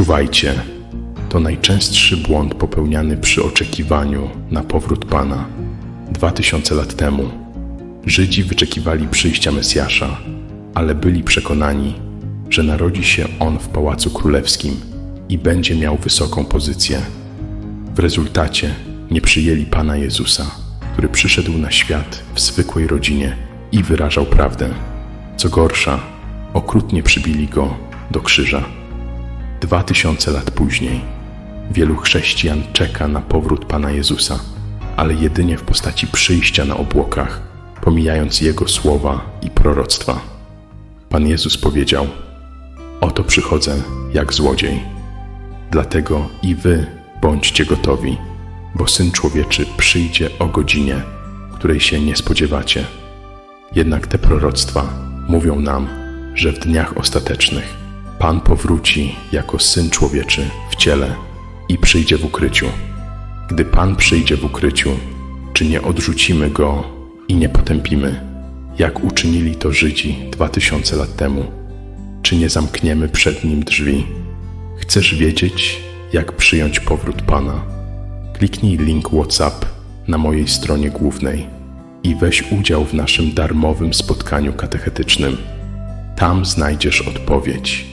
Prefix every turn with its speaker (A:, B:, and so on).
A: Czuwajcie. To najczęstszy błąd popełniany przy oczekiwaniu na powrót Pana. Dwa tysiące lat temu Żydzi wyczekiwali przyjścia Mesjasza, ale byli przekonani, że narodzi się on w pałacu królewskim i będzie miał wysoką pozycję. W rezultacie nie przyjęli Pana Jezusa, który przyszedł na świat w zwykłej rodzinie i wyrażał prawdę. Co gorsza, okrutnie przybili go do krzyża. Dwa tysiące lat później wielu chrześcijan czeka na powrót Pana Jezusa, ale jedynie w postaci przyjścia na obłokach, pomijając Jego słowa i proroctwa. Pan Jezus powiedział: Oto przychodzę jak złodziej. Dlatego i wy bądźcie gotowi, bo Syn Człowieczy przyjdzie o godzinie, której się nie spodziewacie. Jednak te proroctwa mówią nam, że w dniach ostatecznych Pan powróci jako Syn Człowieczy w ciele i przyjdzie w ukryciu. Gdy Pan przyjdzie w ukryciu, czy nie odrzucimy Go i nie potępimy, jak uczynili to Żydzi dwa tysiące lat temu? Czy nie zamkniemy przed Nim drzwi? Chcesz wiedzieć, jak przyjąć powrót Pana? Kliknij link WhatsApp na mojej stronie głównej i weź udział w naszym darmowym spotkaniu katechetycznym. Tam znajdziesz odpowiedź